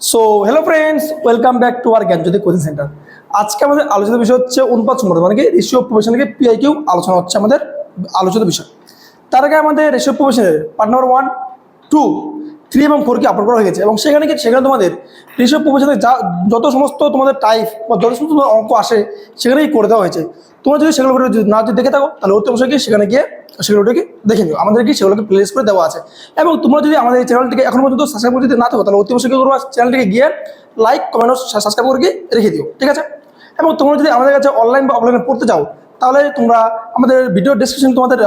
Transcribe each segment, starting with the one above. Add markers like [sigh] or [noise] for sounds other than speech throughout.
So hello friends welcome back to R Gyanjyoti coaching centre আজকে আমাদের আলোচিত বিষয় হচ্ছে অনুপাত সম্পর্ক মানে কি রেশিও প্রফেশন থেকে পিআই কিউ আলোচনা হচ্ছে আমাদের আলোচিত বিষয়। তার আগে আমাদের ratio প্রফেশনের part number one two three এবং ফোর কি আপলোড করা হয়ে গেছে। এবং সেখানে সেখানে তোমাদের রেশিও প্রফেশনের যা, যত সমস্ত তোমাদের টাইপ বা যত সমস্ত অঙ্ক আসে, সেখানে সেখানেই করে দেওয়া হয়েছে। তোমরা যদি সেগুলো যদি না যদি দেখে থাকো, তাহলে অতি অবশ্যই সেখানে গিয়ে সেগুলোকে দেখে নিও। আমাদের কি সেগুলোকে প্লেস করে দেওয়া আছে। এবং তোমরা যদি আমাদের এই চ্যানেলটিকে এখন পর্যন্ত সাবস্ক্রাইব করে যদি না থাকো, তাহলে অতি অবশ্যই করব চ্যানেলটিকে গিয়ে লাইক কমেন্ট সাবস্ক্রাইব করে রেখে দিও। ঠিক আছে? এবং তোমরা যদি আমাদের কাছে অনলাইন বা অফলাইনে পড়তে চাও তাহলে তোমরা আমাদের ভিডিও ডিসক্রিপশন তোমাদের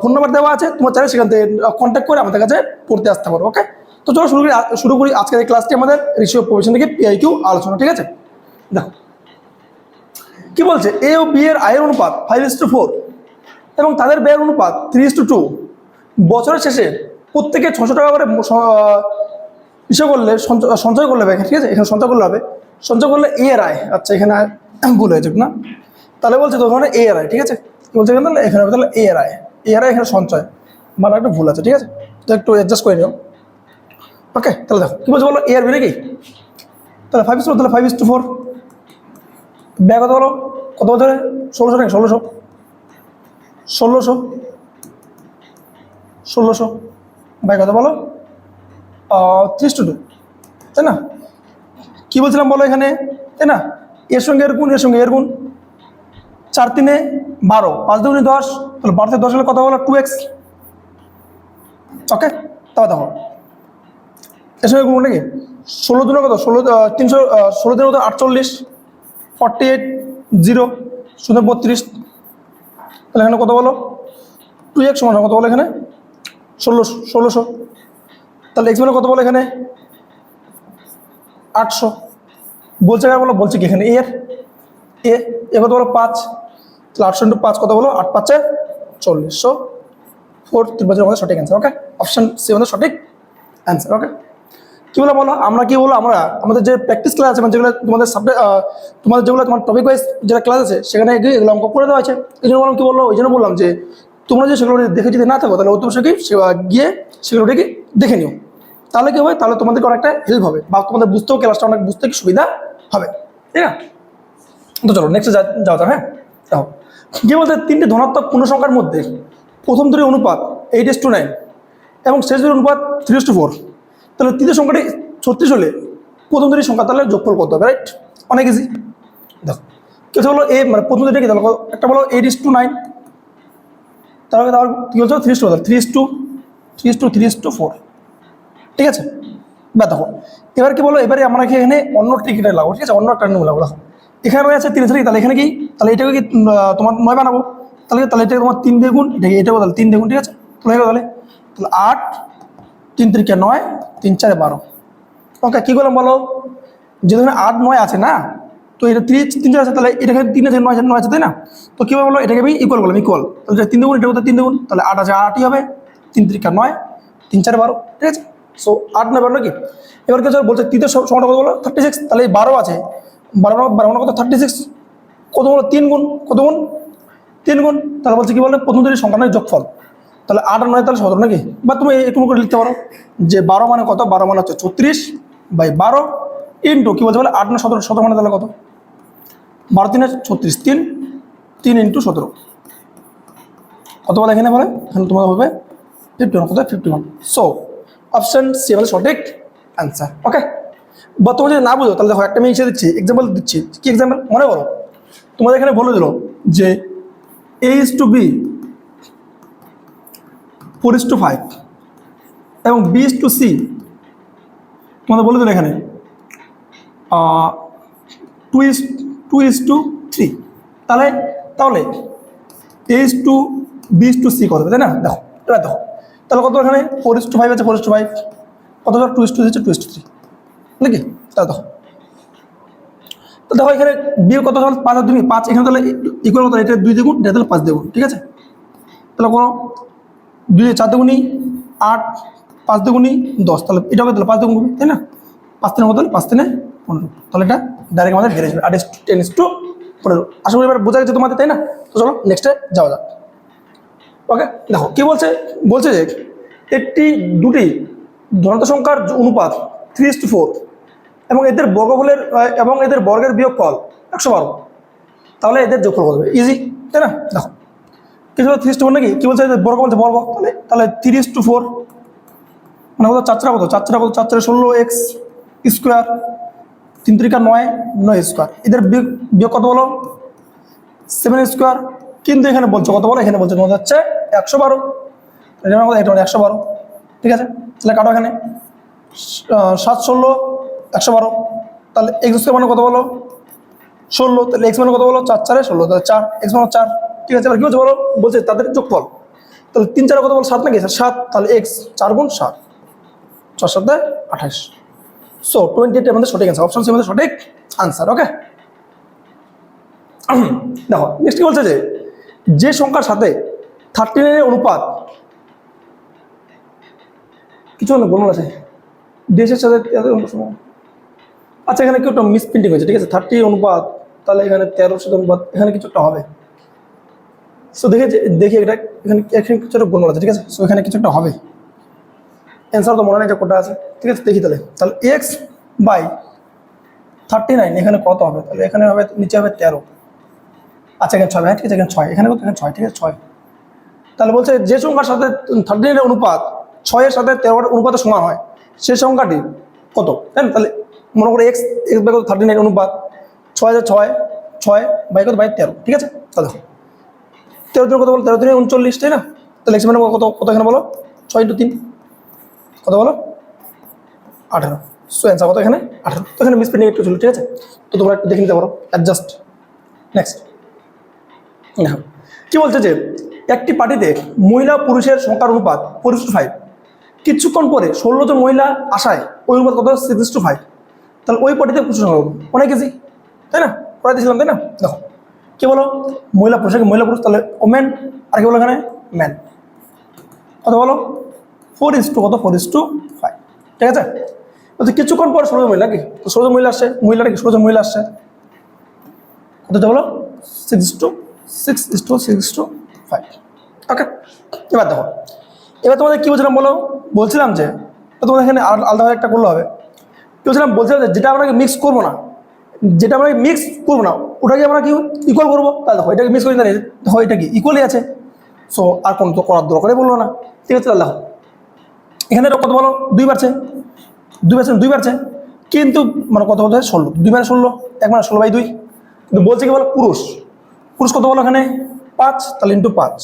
ফোন নাম্বার দেওয়া আছে, তোমার চাইলে সেখান থেকে কন্ট্যাক্ট করে আমাদের কাছে পড়তে আসতে পারো ওকে তো চলো শুরু করি শুরু করি আজকের ক্লাসটি আমাদের রেশিও প্রফেশন থেকে পিআই কিউ আলোচনা, ঠিক আছে? দেখো, কি বলছে? এ ও বি এর আয়ের অনুপাত ফাইভ ইস টু ফোর এবং তাদের ব্যয়ের অনুপাত থ্রি ইস টু টু বছরের শেষে প্রত্যেকে ছশো টাকা করে ইসে করলে সঞ্চয় করলে হবে ঠিক আছে? এখানে সঞ্চয় করলে হবে, সঞ্চয় করলে এ এর আয় আচ্ছা এখানে ভুল হয়ে হয়েছে না। তাহলে বলছে তো ওখানে এ এর আয় ঠিক আছে? কি বলছে এখানে তাহলে? এখানে তাহলে এ এর আয় এ এর আয় এখানে সঞ্চয়। মানে একটু ভুল আছে, ঠিক আছে? তো একটু অ্যাডজাস্ট করে নিও। ওকে তাহলে দেখো, কী বলছে বলো? এ আর বি নাকি? তাহলে ফাইভ ইস তাহলে ফাইভ ইস টু ফোর ব্যয় কত বলো? কত বছরে ষোলোশো নাকি? ষোলোশো। ষোলোশো। ষোলোশো। ব্যয় কত বলো? ত্রিশ টু টু তাই না? কী বলছিলাম বলো এখানে? তাই না? এর সঙ্গে এর গুণ এর সঙ্গে এর গুণ। চার তিনে বারো, পাঁচ দুগুণে দশ, তাহলে বারো থেকে দশ হলে কত বলো টু এক্স ওকে তবে দেখো। এর সঙ্গে গুণ নাকি ষোলো দিনের কত? ষোলো তিনশো ষোলো দিনের কত? আটচল্লিশ ফর্টি এইট জিরো শূন্য বত্রিশ। তাহলে এখানে কত বলো? টু এক্স সমান কত বলো এখানে? ষোলোশো ষোলোশো। তাহলে এক্স মানে কত বলো এখানে? আটশো। বলছে কার বলো? বলছে কি এখানে? এর। এ এ কত বলো? পাঁচ। তাহলে আটশো ইন্টু পাঁচ কত বলো? আট পাঁচে চল্লিশশো। ফোর বছর আমাদের সঠিক অ্যান্সার ওকে অপশান সি আমাদের সঠিক অ্যান্সার ওকে কী বলে বলো? আমরা কি বলো? আমরা আমাদের যে প্র্যাকটিস ক্লাস আছে মানে যেগুলো তোমাদের সাবজেক্ট তোমাদের যেগুলো তোমার টপিক ওয়াইজ যেটা ক্লাস আছে, সেখানে গিয়ে এগুলো অঙ্ক করে দেওয়া আছে। এই জন্য বললাম কি বলল? ওই জন্য বললাম যে তোমরা যে সেগুলো দেখে যদি না থাকো, তাহলে অতি অবশ্যই কি সে- গিয়ে সেগুলোকে দেখে নিও। তাহলে কি হবে? তাহলে তোমাদেরকে অনেকটা হেল্প হবে বা তোমাদের বুঝতেও ক্লাসটা অনেক, বুঝতে সুবিধা হবে। ঠিক আছে? তো চলো নেক্সট যাওয়া যাক হ্যাঁ? দেখো কি বলতে তিনটি ধনাত্মক পূর্ণ সংখ্যার মধ্যে প্রথম দুটি অনুপাত এইট এস টু নাইন এবং শেষ দুটি অনুপাত থ্রি এস টু ফোর। তাহলে তৃতীয় সংখ্যাটি ছত্রিশ হলে প্রথম দুটি সংখ্যা তাহলে যোগফল করতে হবে রাইট অনেক ইজি দেখো কেউ বলো এ মানে প্রথম দুটি কি তাহলে একটা বলো এইট ইস টু নাইন তাহলে তাহলে কী বলছো? Three two three is two, three is two, three is two four. ঠিক আছে? বা দেখো, এবার কি বলো? এবারে আমরা এখানে অন্য টিকিটে লাগবো, ঠিক আছে? অন্য একটা নিয়ম লাগবো, দেখো। এখানে রয়েছে তিন তারিখ তাহলে এখানে কি? তাহলে এটাকে কি তোমার নয় বানাবো? তাহলে তাহলে এটা তোমার তিন দ্বিগুণ এটা এটাও তাহলে তিন দ্বিগুণ, ঠিক আছে? তাহলে তাহলে তাহলে আট, তিন তিরিকে নয়, তিন চারে বারো। ওকে কী করলাম বলো? যেহেতু এখানে আট, নয় আছে না, তো এটা তিন তিন চার আছে, তাহলে এটাকে তিন আছে, নয় নয় আছে, তাই না? তো কীভাবে বলো, এটাকে আমি ইকুয়াল করলাম ইকুয়াল তাহলে এটা তিন দ্বিগুণ এটা তিন দ্বিগুণ, তাহলে আট আছে, আটই হবে। তিন তিরিকা নয়, তিন চারে বারো, ঠিক আছে? সো আট নয় বারো নাকি এবার কিছু বলছে, তৃতীয় সংখ্যাটা কত বলো? থার্টি সিক্স তাহলে বারো আছে। বারো বারো কত? থার্টি সিক্স কত বলো তিন গুণ। কত গুণ? তিন গুণ। তাহলে বলছে কি বলে? প্রথম দুটি সংখ্যা নয় যোগফল। তাহলে আট আর নয়, তাহলে সতেরো নাকি? বা তুমি একটু করে লিখতে পারো। যে বারো মানে কত? বারো মানে হচ্ছে ছত্রিশ বাই বারো ইন্টু কী বলছে বলে? আট না সতেরো। সতেরো মানে তাহলে কত? বারো, তিনে ছত্রিশ। তিন তিন ইন্টু সতেরো। কত বলে এখানে বলে? এখানে তোমার হবে ফিফটি ওয়ান কত? Fifty one so option C আমাদের সঠিক অ্যান্সার ওকে বা তোমার যদি না বুঝো তাহলে দেখো একটা হিসেবে দিচ্ছি এক্সাম্পল দিচ্ছি কি এক্সাম্পল মনে করো তোমাদের এখানে বলে দিল যে A is to B four is to five এবং বি ইস টু সি তোমাদের বলে দিল এখানে two is to is to three তাহলে তাহলে A is to B is to C কত তাই না দেখো এবার দেখো তাহলে কত এখানে ফোর ইস টু ফাইভ আছে ফোর ইস টু ফাইভ কত টু ইস টু হচ্ছে টু ইস টু থ্রি নাকি? তাহলে দেখো। তো দেখো এখানে বিয়ে কত হল পাঁচ আর দুই পাঁচ। এখানে তাহলে ইকুয়াল কত? এটা দুই দ্বিগুণ, এটা তাহলে পাঁচ দ্বিগুণ, ঠিক আছে? তাহলে কোনো দুই চার দ্বিগুণই আট, পাঁচ দ্বিগুণই দশ। তাহলে এটা হবে তাহলে পাঁচ দ্বিগুণ তাই না? পাঁচ কত হলো? পাঁচ তিনে পনেরো। তাহলে এটা ডাইরেক্ট আমাদের বেড়ে যাবে আট ইস টেন টু পনেরো। আশা করি এবার বোঝা গেছে তোমাদের, তাই না? তো চলো নেক্সটে যাওয়া যাক। ওকে দেখো, কি বলছে? বলছে যে একটি, দুটি ধনাত্মক সংখ্যার অনুপাত থ্রি ইস টু ফোর এবং এদের বর্গফলের এবং এদের বর্গের বিয়োগফল একশো বারো। তাহলে এদের যোগফল করবে ইজি তাই না? দেখো। কিছু থ্রি টু ফোর নাকি? কি বলছে এদের বর্গ বলছে বর্গ? তাহলে তাহলে থ্রি টু ফোর মানে কত? চার চারা কত? চার চারা কত? চার চারে ষোলো এক্স স্কোয়ার, তিন তিরিকা নয় নয় স্কোয়ার। এদের বিয়োগ বিয়োগ কত বলো? Seven square. কিন্তু এখানে বলছো কত বলো? এখানে বলছো তোমাদের হচ্ছে একশো বারো। এটা মানে একশো বারো। ঠিক আছে? তাহলে কাটো এখানে। সাত ষোলো একশো বারো। তাহলে এক্স মানে কত বলো? ষোলো। তাহলে এক্স মানে কত বলো? চার, চারে ষোলো। তাহলে চার এক্স মানে চার। ঠিক আছে, এবার কি বলছে বলো? বলছে তাদের যোগফল। তাহলে তিন, চারে কত বলো? সাত নাকি? সাত। তাহলে এক্স চার গুণ সাত। চার সাথে আঠাশ। সো টোয়েন্টি এইট আমাদের সঠিক অ্যান্সার অপশন সি আমাদের সঠিক আনসার ওকে [clears throat] দেখো নেক্সট কি বলছে যে যে সংখ্যার সাথে থার্টি নাইনের অনুপাত, কিছু বলুন আছে দেশের সাথে। আচ্ছা এখানে কেউ একটা মিস প্রিন্টিং হয়েছে, ঠিক আছে? থার্টি অনুপাত, তাহলে এখানে সাথে অনুপাত, এখানে কিছু একটা হবে। সো দেখে দেখি এটা এখানে এখানে কিছু একটা আছে, ঠিক আছে? সো এখানে কিছু একটা হবে। অ্যান্সার তো মনে নেই যে কোটা আছে। ঠিক আছে, দেখি তাহলে। তাহলে এক্স বাই থার্টি নাইন এখানে কত হবে? তাহলে এখানে হবে, নিচে হবে তেরো। আচ্ছা এখানে ছয় হ্যাঁ ঠিক আছে, এখানে ছয়। এখানে কত? এখানে ছয়, ঠিক আছে, ছয়। তাহলে বলছে, যে সংখ্যার সাথে থার্টি নাইনের অনুপাত, ছয়ের সাথে তেরোর অনুপাতের সমান হয় সেই সংখ্যাটি কত? তাই না? তাহলে মনে করো X X by thirty nine অনুপাত ছয় হাজার ছয় ছয় বাই কত? বাই তেরো, ঠিক আছে? তাহলে। তেরো দিন কত বলো? তেরো দিনে উনচল্লিশ, তাই না? তাহলে এক্স মানে কত কত এখানে বলো? ছয় ইন্টু তিন। কত বলো? আঠেরো। সো অ্যান্সার কত এখানে? আঠেরো। তো এখানে মিস প্রিন্টিং একটু ছিল, ঠিক আছে? তো তোমরা একটু দেখে নিতে পারো। অ্যাডজাস্ট নেক্সট দেখো। কী বলছে যে, একটি পার্টিতে মহিলা পুরুষের সংখ্যার অনুপাত ফোর টু ফাইভ কিছুক্ষণ পরে ষোলো জন মহিলা আসায় ওই অনুপাত কত? সিক্স টু ফাইভ তাহলে ওই পটিতে সংখ্যা কত? অনেক ইজি তাই না? পড়াইতেছিলাম তাই না? দেখো, কি বলো? মহিলা পুরুষকে মহিলা পুরুষ? তাহলে ওমেন আর কি বলো এখানে? ম্যান কত বলো? ফোর ইস টু কত? ফোর ইস টু ফাইভ ঠিক আছে? তো কিছুক্ষণ পর জন মহিলা কি তো জন মহিলা আসছে। মহিলাটা কি জন মহিলা আসছে? কত বলো? Six two six is to six two five okay এবার দেখো। এবার তোমাদের কী বলছিলাম বলো? বলছিলাম যে তোমাদের এখানে আল- আলাদাভাবে একটা করলে হবে। কি বলছিলাম বলছিলাম যেটা আমরা মিক্স করব না, যেটা আমরা মিক্স করব না, ওটাকে আমরা কি ইকুয়াল করব? তাহলে দেখো, এটাকে মিক্স করি না দেখো এটা কি ইকুয়ালই আছে। সো আর কোনো তো করার দরকারই বলল না। ঠিক আছে, তাহলে দেখো, এখানে কত বলো? দুই বাড়ছে। দুই বাড়ছে দুই বাড়ছে। কিন্তু মানে কত বলতে ষোলো। দুই মানে ষোলো, এক মানে ষোলো বাই দুই। কিন্তু বলছে কি বলো? পুরুষ। পুরুষ কত বলো এখানে? পাঁচ, তাহলে ইন্টু পাঁচ।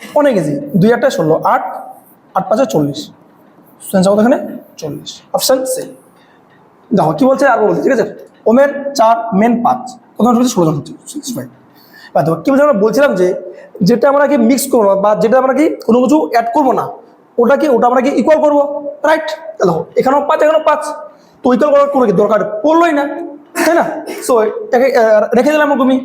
অনেক ইজি দুই আটটা ষোলো, আট আট পাঁচে চল্লিশ। সেন্স কত এখানে? চল্লিশ। অপশান সি দেখো কি বলছে? আর বলছে ঠিক আছে? ওমেন চার মেন পাঁচ। জন হচ্ছে ষোলো জন হচ্ছে। কি বলছে? আমরা বলছিলাম যে যেটা আমরা কি মিক্স করব না বা যেটা আমরা কি কোনো কিছু অ্যাড করব না ওটা কি ওটা আমরা কি ইকুয়াল করব? রাইট দেখো এখানেও পাঁচ এখানেও পাঁচ। তো ইকুয়াল করার কোনো কি দরকার পড়লোই না তাই না? সো আহ, রেখে দিলাম তুমি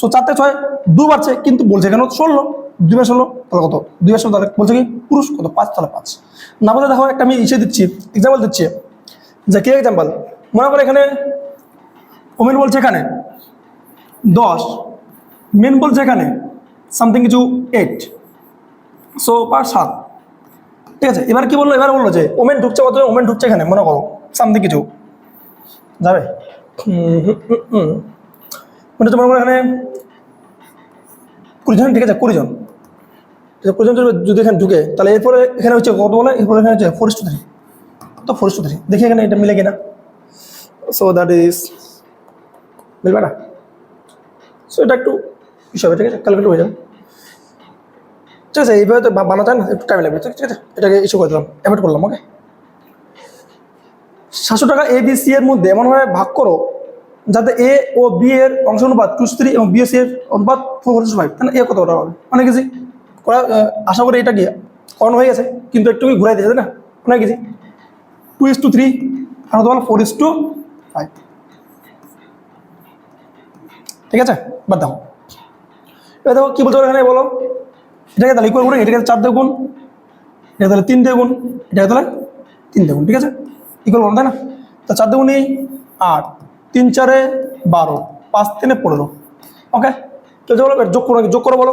সো চারটে ছয় দু বাড়ছে কিন্তু বলছে এখানে ষোলো দুই বার ষোলো তাহলে কত? দুই বার ষোলো তাহলে বলছে কি পুরুষ কত? পাঁচ তাহলে পাঁচ। না বলে দেখো একটা আমি ইসে দিচ্ছি এক্সাম্পল দিচ্ছি। যে কি এক্সাম্পল মনে করো এখানে ওমেন বলছে এখানে দশ মেন বলছে এখানে সামথিং কিছু এইট সো পার সাত ঠিক আছে এবার কি বলল? এবার বলল যে ওমেন ঢুকছে কত? ওমেন ঢুকছে এখানে মনে করো সামথিং কিছু যাবে? হুম। মানে তোমার মনে এখানে কুড়ি জন ঠিক আছে কুড়ি জন ঠিক আছে, কুড়ি জন যদি- এখানে ঢুকে তাহলে এরপরে এখানে হচ্ছে কত বলে? এরপরে এখানে হচ্ছে ফোর টু থ্রি তো ফোর থ্রি দেখি এখানে এটা মিলে কিনা। সো দ্যাট ইজ মিলবে না সো এটা একটু হবে, ঠিক আছে? ক্যালকুলেট হয়ে যাবে। ঠিক আছে, এইভাবে তো বানাতে না, একটু টাইম লাগবে, ঠিক আছে? এটাকে ইস্যু করে দিলাম অ্যাভয়েড করলাম ওকে সাতশো টাকা এ বি সি এর মধ্যে এমনভাবে ভাগ করো, যাতে এ ও বি এর অংশ অনুপাত টু থ্রি এবং বি সি এর অনুপাত ফোর টু ফাইভ তাহলে এ কত ওটা হবে? অনেক ইজি করা আশা করি এটা কি করানো হয়ে গেছে, কিন্তু একটু ঘুরাই দিয়েছে না? অনেক easy two is to three আর হতে পারো ফোর ইস টু ঠিক আছে? বাদ দাও। এবার দেখো কী বলতে পারো এখানে, বলো। এটাকে তাহলে ইকুয়াল করে এটাকে চার দেখুন এটা তাহলে তিন দেখুন এটাকে তাহলে তিন দেখুন ঠিক আছে? ইকুয়াল করুন, তাই না? তা চার এই আট, তিন চারে বারো, পাঁচ তিনে পনেরো ওকে কেউ বলো যোগ করো যোগ করো বলো।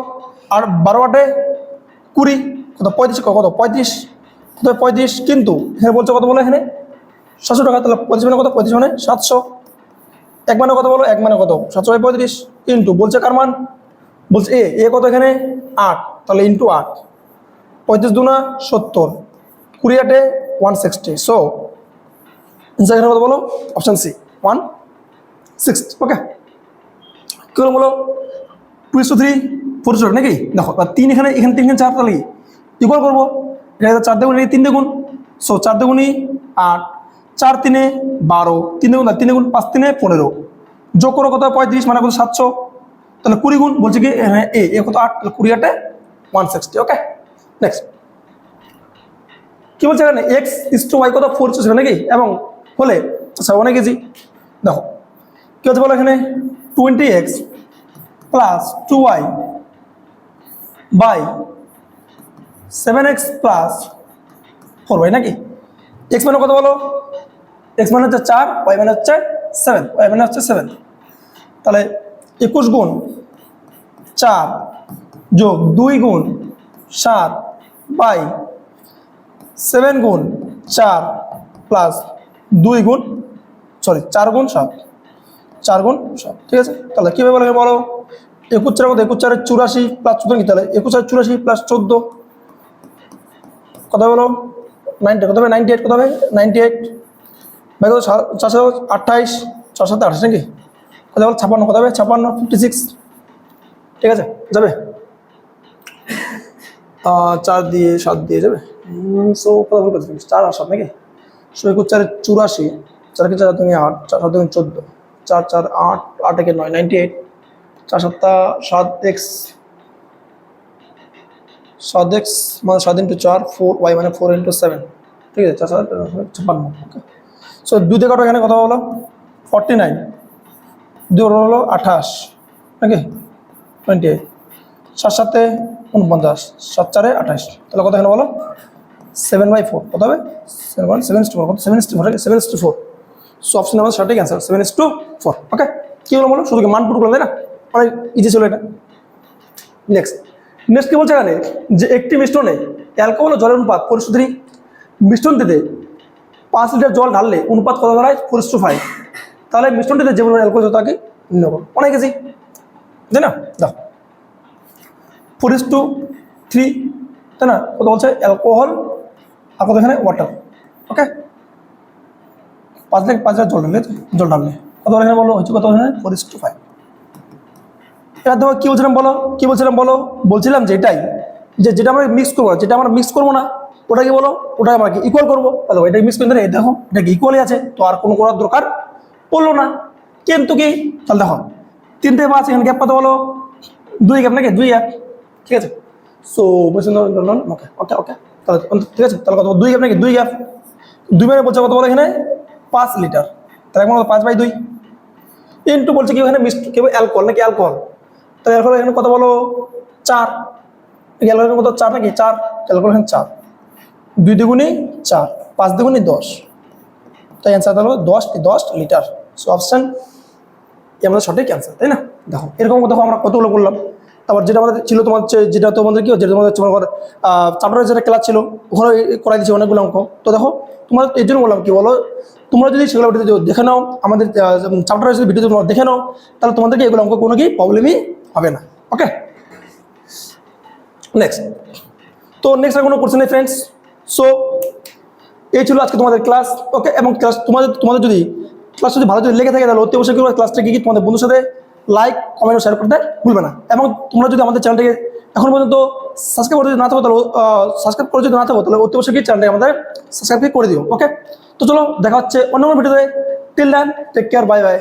আর বারো আটে কুড়ি, কত? পঁয়ত্রিশ কত? পঁয়ত্রিশ কত? পঁয়ত্রিশ, কিন্তু এখানে বলছো কত বলো এখানে? সাতশো টাকা, তাহলে পঁচিশ মানে কত? পঁচিশ মানে সাতশো। এক মানে কত বলো, এক মানে কত সাতশো বাই পঁয়ত্রিশ ইন্টু, বলছে কার মান? বলছে এ এ কত এখানে? আট। তাহলে ইন্টু আট। পঁয়ত্রিশ দুনা সত্তর। কুড়ি আটে ওয়ান সিক্সটি সো এখানে কত বলো option C one sixty okay কী হলো বলো? টু থ্রি ফোর নাকি? দেখো তিন এখানে এখানে তিন এখানে চার, তাহলে কি? ইকুয়াল করব। এটা চার এই তিন দেখুন সো চার দেখুনই আট। চার তিনে বারো, তিন দেখুন তিন দেখুন পাঁচ, তিনে পনেরো। যোগ করো কত? পঁয়ত্রিশ মানে কত? সাতশো। তাহলে কুড়ি গুণ বলছে কি? হ্যাঁ এ এ কত? আট। তাহলে কুড়ি আটে ওয়ান সিক্সটি ওকে নেক্সট কি বলছে এখানে? এক্স ইস টু ওয়াই কত? ফোর ছিল নাকি এবং হলে আচ্ছা অনেক ইজি দেখো, কি হচ্ছে বলো এখানে? Twenty X plus two Y by seven X plus four Y নাকি? এক্স মানে কত বলো? এক্স মানে হচ্ছে চার ওয়াই মানে হচ্ছে সেভেন ওয়াই মানে হচ্ছে সেভেন তাহলে একুশ গুণ চার যোগ দুই গুণ সাত বাই সেভেন গুণ চার প্লাস দুই গুণ সরি চার গুণ সাত। চার গুণ সাত, ঠিক আছে? তাহলে কীভাবে বলে বলো? একুশ চার মধ্যে একুশ চারের চুরাশি প্লাস চোদ্দ কি তাহলে একুশ চার চুরাশি প্লাস চোদ্দ। কথা বলো? নাইনটি, কত হবে? নাইনটি এইট কত হবে? Ninety eight. ভাই, কত? চারশো আঠাইশ চার সাথে আঠাশ নাকি? কত বলো ছাপান্ন কত হবে? ছাপান্ন ফিফটি সিক্স ঠিক আছে, যাবে? চার দিয়ে সাত দিয়ে যাবে? কত চার আর সাত নাকি? সো, একুশ চারের চুরাশি, চার চারকে চার তুমি আট, চার সাত তুমি চোদ্দ, চার চার আট আট একে নয় নাইনটি এইট চার সাতটা সাত এক্স। সাত এক্স মানে সাত ইন্টু চার ফোর ওয়াই মানে ফোর ইন্টু সেভেন ঠিক আছে, চার ছাপ্পান্ন ওকে সো দুই থেকে এখানে কথা বলো। ফর্টি নাইন দুই হলো আঠাশ, নাকি? টোয়েন্টি এইট সাত সাতে উনপঞ্চাশ সাত চারে আঠাশ। তাহলে কত এখানে বলো? সেভেন বাই ফোর কত হবে? Seven one seven two four কত? Seven two four seven two four so option number সঠিক answer seven two four okay কী হলো বলো? শুধু মান পুট করলাম, তাই না? অনেক ইজি ছিল এটা। নেক্সট নেক্সট কি বলছে এখানে? যে একটি মিশ্রণে অ্যালকোহল ও জলের অনুপাত পরিশোধনী মিশ্রণটিতে পাঁচ লিটার জল ঢাললে অনুপাত কত দাঁড়ায়? টু ফাইভ তাহলে মিশ্রণটিতে যে পরিমাণ অ্যালকোহল তাকে করো। অনেক ইজি তাই না? দাও। ইস টু থ্রি তাই না? কত বলছে? অ্যালকোহল, আর কত এখানে? ওয়াটার। ওকে? পাঁচ লিটার পাঁচ লিটার জল ঢাললে জল ঢাললে। কত এখানে বলো? হচ্ছে কত এখানে? ফোর ইস টু ফাইভ এবার দেখো কী বলছিলাম বলো? কী বলছিলাম বলো? বলছিলাম যে এটাই, যে যেটা আমরা মিক্স করব, যেটা আমরা মিক্স করব না ওটা কি বলো ওটা আমরা কি ইকুয়াল করব? তাহলে এটা মিক্স করে দেখো, এটা ইকুয়ালই আছে? তো আর কোনো করার দরকার পড়ল না। কিন্তু কি? তাহলে দেখো, তিনটে পাঁচ এখানে গ্যাপ কত বলো? দুই গ্যাপ নাকি? দুই গ্যাপ ঠিক আছে? সো ওকে ওকে ওকে তাহলে, ঠিক আছে? তাহলে কত দুই গ্যাপ নাকি? দুই গ্যাপ দুই মানে বলছে কত বলো এখানে? পাঁচ লিটার। তাহলে এখন পাঁচ বাই দুই। ইন্টু বলছে কি ওখানে মিষ্ট কেউ অ্যালকোহল নাকি অ্যালকোহল তাহলে ফলে এখানে কত বলো? চার। অ্যালকোহল কত? চার নাকি? চার। অ্যালকোহল এখানে চার। দুই দ্বিগুণই চার। পাঁচ দ্বিগুণই দশ। তাই অ্যান্সার হলো দশ দশ লিটার। সো অপশান এই আমাদের সঠিক অ্যান্সার তাই না? দেখো, এরকম দেখো আমরা কতগুলো করলাম। তারপর যেটা আমাদের ছিল তোমার যেটা তোমাদের কি যেটা তোমাদের মনে করো যেটা ক্লাস ছিল, ওখানে করাই দিচ্ছি অনেকগুলো অঙ্ক। তো দেখো তোমার এই জন্য বললাম কি বলো, তোমরা যদি সেগুলো ভিডিও দেখে নাও, আমাদের চাপ্টারের যদি ভিডিও তোমরা দেখে নাও, তাহলে তোমাদেরকে এগুলো অঙ্ক কোনো কি প্রবলেমই হবে না ওকে নেক্সট তো নেক্সট আর কোনো কোশ্চেন নেই ফ্রেন্ডস সো এই ছিল আজকে তোমাদের ক্লাস ওকে এবং ক্লাস তোমাদের তোমাদের যদি ক্লাস যদি ভালো যদি লেগে থাকে, তাহলে অতি অবশ্যই কি ক্লাসটা কি তোমাদের বন্ধুর সাথে লাইক কমেন্ট শেয়ার করতে ভুলবে না। এবং তোমরা যদি আমাদের চ্যানেলটাকে এখন পর্যন্ত সাবস্ক্রাইব করে যদি না থাকো, তাহলে সাবস্ক্রাইব করে যদি না থাকো, তাহলে অতি অবশ্যই চ্যানেলটাকে আমাদের সাবস্ক্রাইব করে দিও ওকে তো চলো, দেখা হচ্ছে অন্য কোনো ভিডিওতে till then take care bye bye